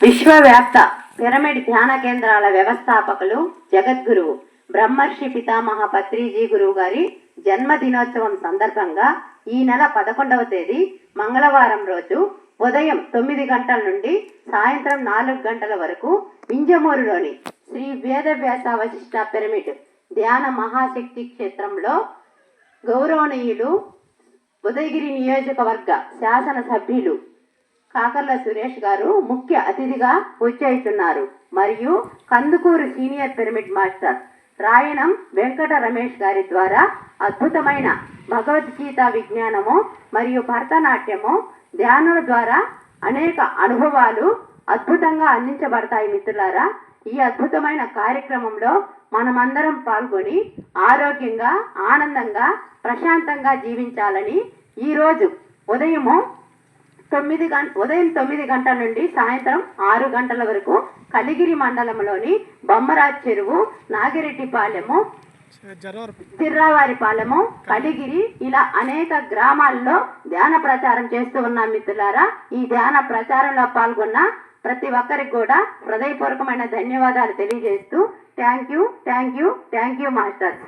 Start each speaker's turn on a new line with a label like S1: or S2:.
S1: విశ్వవ్యాప్త pyramid ధ్యాన కేంద్రాల వ్యవస్థాపకులు జగద్గురువు బ్రహ్మర్షి పితామహ పత్రిజీ గురువు గారి జన్మదినోత్సవం సందర్భంగా ఈ నెల పదకొండవ తేదీ మంగళవారం రోజు ఉదయం తొమ్మిది గంటల నుండి సాయంత్రం నాలుగు గంటల వరకు వింజమూరులోని శ్రీ వేదవ్యాస వశిష్ట పిరమిడ్ ధ్యాన మహాశక్తి క్షేత్రంలో గౌరవనీయులు ఉదయగిరి నియోజకవర్గ శాసన సభ్యులు కాకర్ల సురేష్ గారు ముఖ్య అతిథిగా వచ్చేస్తున్నారు. మరియు Kandukur senior pyramid master Rayanam Venkata Ramesh గారి ద్వారా అద్భుతమైన భగవద్గీత విజ్ఞానము మరియు భరతనాట్యము ధ్యానుల ద్వారా అనేక అనుభవాలు అద్భుతంగా అందించబడతాయి మిత్రులారా. ఈ అద్భుతమైన కార్యక్రమంలో మనమందరం పాల్గొని ఆరోగ్యంగా ఆనందంగా ప్రశాంతంగా జీవించాలని ఈరోజు ఉదయము తొమ్మిది గంట ఉదయం తొమ్మిది గంటల నుండి సాయంత్రం ఆరు గంటల వరకు కలిగిరి మండలంలోని బొమ్మరాజ్ చెరువు నాగిరెడ్డిపాలెము తిర్రావారిపాలెము కలిగిరి ఇలా అనేక గ్రామాల్లో ధ్యాన ప్రచారం చేస్తూ ఉన్నాం మిత్రులారా. ఈ ధ్యాన ప్రచారంలో పాల్గొన్న ప్రతి ఒక్కరికి కూడా హృదయపూర్వకమైన ధన్యవాదాలు తెలియజేస్తూ thank you thank you thank you masters.